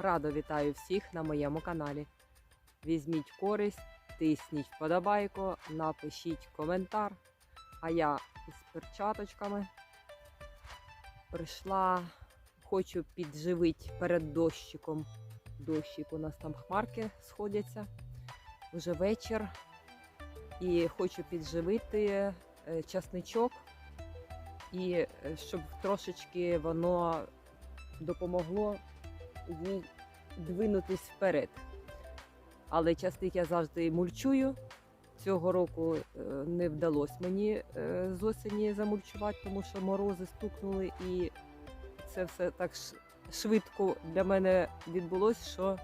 Радо вітаю всіх на моєму каналі. Візьміть користь, тисніть вподобайку, напишіть коментар. А я із перчаточками прийшла, хочу підживити перед дощиком. Дощик у нас там хмарки сходяться. Вже вечір. І хочу підживити е, часничок, і е, щоб трошечки воно допомогло їй двинутись вперед. Але часник я завжди мульчую. Цього року е, не вдалося мені е, з осені замульчувати, тому що морози стукнули, і це все так швидко для мене відбулося, що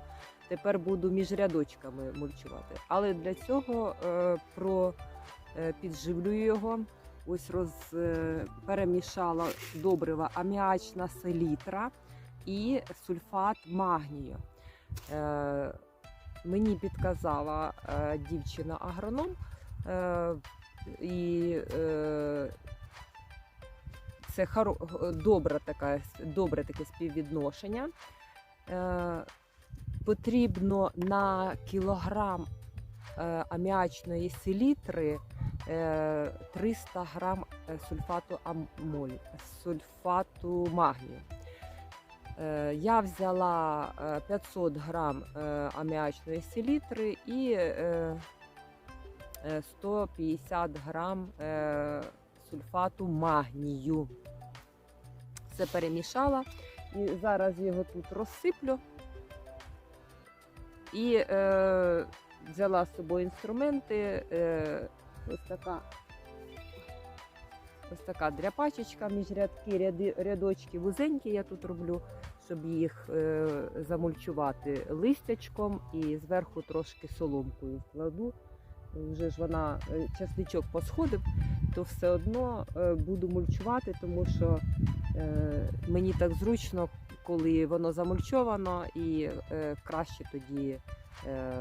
тепер буду між рядочками мульчувати. Але для цього е, про підживлюю його. Ось роз, е, перемішала добрива аміачна селітра і сульфат магнію. Е, мені підказала е, дівчина-агроном, е, і це добре, така, добре таке співвідношення. Потрібно на кілограм аміачної селітри е, 300 грам сульфату амолі, сульфату магнію. Е, Я взяла е, 500 грам е, аміачної селітри і е, е, 150 грам е, сульфату магнію. Все перемішала і зараз його тут розсиплю. І е, взяла з собою інструменти. Е, ось така ось така дряпачечка між рядки, ряди, рядочки вузенькі я тут роблю, щоб їх е, замульчувати листячком і зверху трошки соломкою вкладу. Вже ж вона е, часничок посходив, то все одно е, буду мульчувати, тому що е, мені так зручно, коли воно замульчовано, і е, краще тоді е,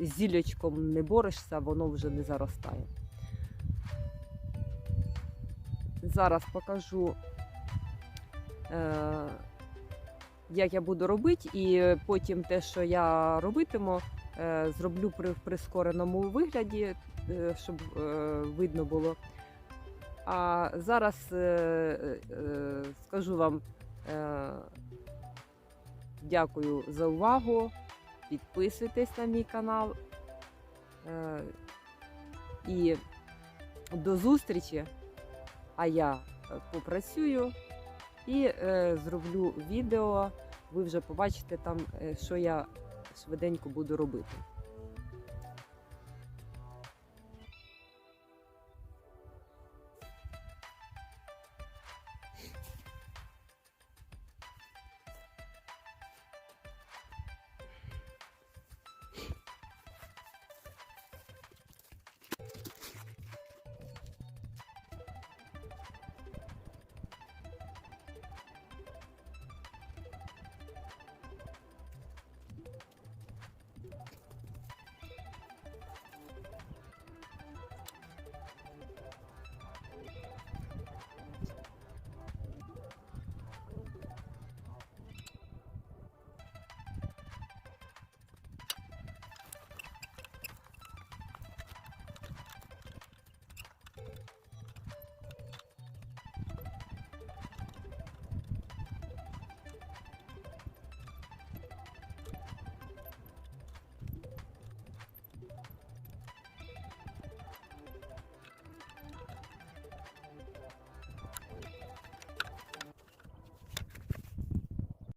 з не борешся, воно вже не заростає. Зараз покажу, е, як я буду робити, і потім те, що я робитиму, е, зроблю при прискореному вигляді, е, щоб видно було. А зараз скажу вам дякую за увагу. Підписуйтесь на мій канал. І до зустрічі! А я е, попрацюю і е, зроблю відео. Ви вже побачите там, е, що я швиденько буду робити.